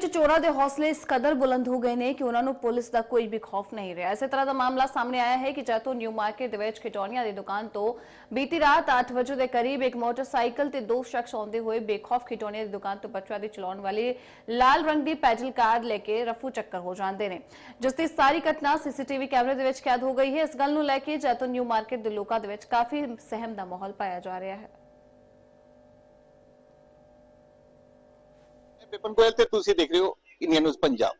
ਵਿੱਚ ਚੋਰਾਂ ਦੇ ਹੌਸਲੇ ਇਸ ਕਦਰ ਬੁਲੰਦ ਹੋ ਗਏ ਨੇ ਕਿ ਉਹਨਾਂ ਨੂੰ ਪੁਲਿਸ ਦਾ ਕੋਈ ਵੀ ਖੌਫ ਨਹੀਂ ਰਿਹਾ। ਇਸੇ ਤਰ੍ਹਾਂ ਦਾ ਮਾਮਲਾ ਸਾਹਮਣੇ ਆਇਆ ਹੈ ਕਿ ਜੈਤੋ ਨਿਊ ਮਾਰਕੀਟ ਦੇ ਵਿੱਚ ਖਿਡੌਣੀਆਂ ਦੀ ਦੁਕਾਨ ਤੋਂ ਬੀਤੀ ਰਾਤ 8 ਵਜੇ ਦੇ ਕਰੀਬ ਇੱਕ ਮੋਟਰਸਾਈਕਲ ਤੇ ਦੋ ਸ਼ਖਸ ਆਉਂਦੇ ਹੋਏ ਬੇਖੌਫ ਖਿਡੌਣੀਆਂ ਦੀ ਦੁਕਾਨ ਤੋਂ ਬੱਚਿਆਂ ਦੀ ਚਲਾਉਣ ਵਾਲੀ ਲਾਲ ਰੰਗ ਦੀ ਪੈਡਲ ਕਾਰ ਲੈ ਕੇ ਰਫੂ ਚੱਕਰ ਹੋ ਜਾਂਦੇ ਨੇ। ਜਿਸ ਦੀ ਸਾਰੀ ਘਟਨਾ ਸੀਸੀਟੀਵੀ ਕੈਮਰੇ ਦੇ ਵਿੱਚ ਕੈਦ ਹੋ ਗਈ ਹੈ। ਇਸ ਗੱਲ ਨੂੰ ਲੈ ਕੇ ਜੈਤੋ ਨਿਊ ਮਾਰਕੀਟ ਦੇ ਲੋਕਾਂ ਦੇ ਵਿੱਚ ਕਾਫੀ ਸਹਿਮ ਦਾ ਮਾਹੌਲ ਪਾਇਆ ਜਾ ਰਿਹਾ ਹੈ। ਵਿਪਨ ਗੋਇਲ ਤੇ ਤੁਸੀਂ ਦੇਖ ਰਹੇ ਹੋ ਇੰਡੀਅਨ ਨਿਊਜ਼ ਪੰਜਾਬ।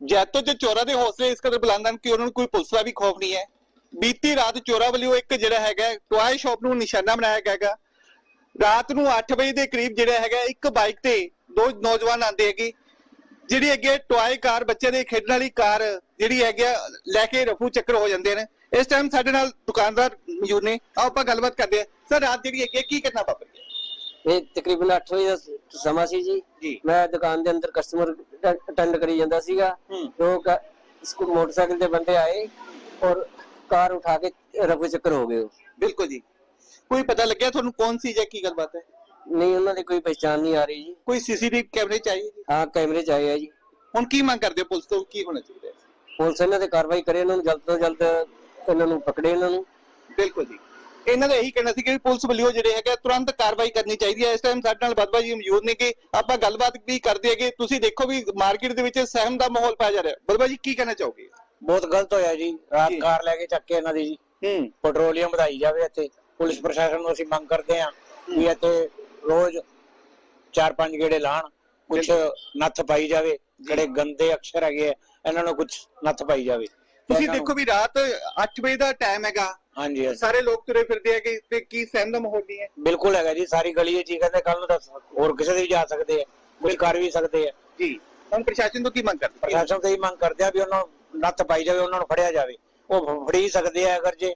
ਜੈਤੋ ਚ ਚੋਰਾਂ ਦੇ ਹੌਸਲੇ ਇਸ ਕਦਰ ਬੁਲੰਦ ਹਨ ਕਿ ਉਹਨਾਂ ਨੂੰ ਕੋਈ ਪੁਲਿਸ ਦਾ ਵੀ ਖੌਫ ਨਹੀਂ ਹੈ। ਬੀਤੀ ਰਾਤ ਚੋਰਾਂ ਵੱਲੋਂ ਇੱਕ ਜਿਹੜਾ ਹੈਗਾ ਟੋਏ ਸ਼ਾਪ ਨੂੰ ਨਿਸ਼ਾਨਾ ਬਣਾਇਆ ਗਿਆ ਰਾਤ ਨੂੰ 8 ਵਜੇ ਦੇ ਕਰੀਬ ਜਿਹੜਾ ਹੈਗਾ ਇੱਕ ਬਾਈਕ ਤੇ ਦੋ ਨੌਜਵਾਨ ਆਂਦੇ ਹੈਗੇ। ਜਿਹੜੀ ਅੱਗੇ ਟੋਏ ਕਾਰ ਬੱਚੇ ਦੇ ਖੇਡਣ ਵਾਲੀ ਕਾਰ ਜਿਹੜੀ ਹੈਗੀ ਆ, ਲੈ ਕੇ ਰਫੂ ਚੱਕਰ ਹੋ ਜਾਂਦੇ ਨੇ। ਇਸ ਟਾਈਮ ਸਾਡੇ ਨਾਲ ਦੁਕਾਨਦਾਰ ਮੌਜੂਦ ਨੇ। ਆਓ ਆਪਾਂ ਗੱਲਬਾਤ ਕਰਦੇ ਹਾਂ। ਸਰ ਰਾਤ ਜਿਹੜੀ ਹੈਗੀ ਆ, ਕੀ ਕਰਨਾ ਵਾਪਰ? ਇਹ ਤਕਰੀਬਨ 8 ਵਜੇ ਦਾ ਸਮਾਂ ਸੀ ਜੀ। ਮੈਂ ਦੁਕਾਨ ਦੇ ਅੰਦਰ ਕਸਟਮਰ ਅਟੈਂਡ ਕਰੀ ਜਾਂਦਾ ਸੀਗਾ। ਹੂੰ। ਦੋ ਕ- ਸਕੂ ਮੋਟਰਸਾਈਕਲ ਦੇ ਬੰਦੇ ਆਏ ਔਰ ਕਾਰ ਉਠਾ ਕੇ ਰਫੂ ਚੱਕਰ ਹੋ ਗਏ। ਬਿਲਕੁਲ ਜੀ। ਕੋਈ ਪਤਾ ਲੱਗਿਆ ਤੁਹਾਨੂੰ ਕੌਣ ਸੀ ਜਾਂ ਕੀ ਗੱਲਬਾਤ ਹੈ? ਨਹੀਂ ਉਹਨਾਂ ਦੀ ਕੋਈ ਪਛਾਣ ਨਹੀਂ ਆ ਰਹੀ ਜੀ। ਕੋਈ ਸੀਸੀਟੀਵੀ ਕੈਮਰੇ ਚਾਹੀਏ ਜੀ? ਹਾਂ ਕੈਮਰੇ ਚ ਆਏ ਆ ਜੀ। ਹੁਣ ਕੀ ਮੰਗ ਕਰਦੇ ਹੋ ਪੁਲਿਸ ਤੋਂ? ਕੀ ਹੋਣਾ ਚਾਹੀਦਾ ਹੈ? ਪੁਲਿਸ ਇਹਨਾਂ ਤੇ ਕਾਰਵਾਈ ਕਰੇ ਇਹਨਾਂ ਨੂੰ ਜਲਦ ਤੋਂ ਜਲਦ ਇਹਨਾਂ ਨੂੰ ਪਕੜੇ ਇਹਨਾਂ ਨੂੰ। ਬਿਲਕੁਲ ਜੀ। ਇਹਨਾਂ ਦਾ ਇਹੀ ਕਹਿਣਾ ਸੀ ਕਿ ਪੁਲਿਸ ਵੱਲੋਂ ਜਿਹੜੇ ਹੈਗਾ ਤੁਰੰਤ ਕਾਰਵਾਈ ਕਰਨੀ ਚਾਹੀਦੀ ਹੈ। ਇਸ ਟਾਈਮ ਸਾਡੇ ਨਾਲ ਬਦਬਾ ਜੀ ਮੌਜੂਦ ਨੇ ਕਿ ਆਪਾਂ ਗੱਲਬਾਤ ਵੀ ਕਰਦੇ ਹੈਗੇ। ਤੁਸੀਂ ਦੇਖੋ ਵੀ ਮਾਰਕੀਟ ਦੇ ਵਿੱਚ ਸਹਿਮ ਦਾ ਮਾਹੌਲ ਪਾਇਆ ਜਾ ਰਿਹਾ। ਬਦਬਾ ਜੀ ਕੀ ਕਹਿਣਾ ਚਾਹੋਗੇ? ਬਹੁਤ ਗਲਤ ਹੋਇਆ ਜੀ। ਰਾਤ। ਕਾਰ ਲੈ ਕੇ ਚੱਕ ਕੇ ਇਹਨਾਂ ਦੀ ਜੀ। ਹੂੰ। ਪੈਟਰੋਲੀਅਮ ਵਧਾਈ ਜਾਵੇ ਇੱਥੇ। ਪੁਲਿਸ ਪ੍ਰਸ਼ਾਸਨ ਨੂੰ ਅਸੀਂ ਮੰਗ ਕਰਦੇ ਹਾਂ ਵੀ ਇੱਥੇ ਰੋਜ਼ ਚਾਰ ਪੰਜ ਗੇੜੇ ਲਾਣ। ਕੁਝ ਨੱਥ ਪਾਈ ਜਾਵੇ। ਜਿਹੜੇ ਗੰਦੇ ਅਕਸ਼ਰ ਹੈਗੇ ਇਹਨਾਂ ਨੂੰ ਕੁਝ ਨੱਥ ਪਾਈ ਜਾਵੇ। ਤੁਸੀਂ ਦੇਖੋ ਵੀ ਰਾਤ 8 ਵਜੇ ਦਾ ਟਾਈਮ ਹੈਗਾ। ਹਾਂਜੀ ਹਾਂਜੀ। ਸਾਰੇ ਲੋਕ ਤੁਰੇ ਫਿਰਦੇ ਹੈਗੇ ਤੇ ਕੀ ਸਹਿਮ ਦਾ ਮਾਹੌਲ ਨਹੀਂ ਹੈ? ਬਿਲਕੁਲ ਹੈਗਾ ਜੀ ਸਾਰੀ ਗਲੀ ਵਿੱਚ ਹੀ ਕਹਿੰਦੇ ਕੱਲ ਨੂੰ ਤਾਂ ਹੋਰ ਕਿਸੇ ਦੇ ਵੀ ਜਾ ਸਕਦੇ ਆ ਕੁਝ ਕਰ ਵੀ ਸਕਦੇ ਆ ਜੀ ਹੁਣ ਪ੍ਰਸ਼ਾਸਨ ਤੋਂ ਕੀ ਮੰਗ ਕਰਦੇ? ਪ੍ਰਸ਼ਾਸਨ ਤੋਂ ਹੀ ਮੰਗ ਕਰਦੇ ਆ ਵੀ ਉਹਨਾਂ ਨੂੰ ਨੱਥ ਪਾਈ ਜਾਵੇ ਉਹਨਾਂ ਨੂੰ ਫੜਿਆ ਜਾਵੇ। ਉਹ ਫੜੀ ਸਕਦੇ ਆ ਅਗਰ ਜੇ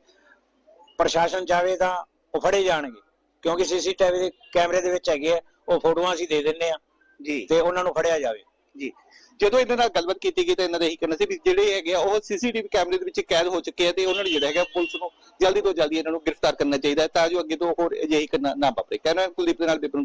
ਪ੍ਰਸ਼ਾਸਨ ਚਾਵੇ ਤਾਂ ਉਹ ਫੜੇ ਜਾਣਗੇ। ਕਿਉਂਕਿ ਸੀਸੀਟੀਵੀ ਦੇ ਕੈਮਰੇ ਦੇ ਵਿੱਚ ਹੈਗੇ ਆ ਉਹ ਫੋਟੋਆਂ ਅਸੀਂ ਦੇ ਦਿੰਨੇ ਆ। ਜੀ। ਤੇ ਉਹਨਾਂ ਨੂੰ ਫੜਿਆ ਜਾਵੇ। ਜੀ। ਜਦੋਂ ਇਹਨਾਂ ਨਾਲ ਗੱਲਬਾਤ ਕੀਤੀ ਗਈ ਤਾਂ ਇਹਨਾਂ ਦਾ ਇਹੀ ਕਹਿਣਾ ਸੀ ਵੀ ਜਿਹੜੇ ਹੈਗੇ ਆ, ਉਹ ਸੀਸੀਟੀਵੀ ਕੈਮਰੇ ਦੇ ਵਿੱਚ ਕੈਦ ਹੋ ਚੁੱਕੇ ਆ ਤੇ ਉਹਨਾਂ ਨੂੰ ਜਿਹੜਾ ਹੈਗਾ ਪੁਲਿਸ ਨੂੰ ਜਲਦੀ ਤੋਂ ਜਲਦੀ ਇਹਨਾਂ ਨੂੰ ਗ੍ਰਿਫਤਾਰ ਕਰਨਾ ਚਾਹੀਦਾ ਹੈ ਤਾਂ ਜੋ ਅੱਗੇ ਤੋਂ ਹੋਰ ਅਜਿਹੀ ਕਰਨਾ ਨਾ ਵਾਪਰੇ। ਕਹਿਣਾ ਕੁਲਦੀਪ ਦੇ ਨਾਲ ਬਿਪਨ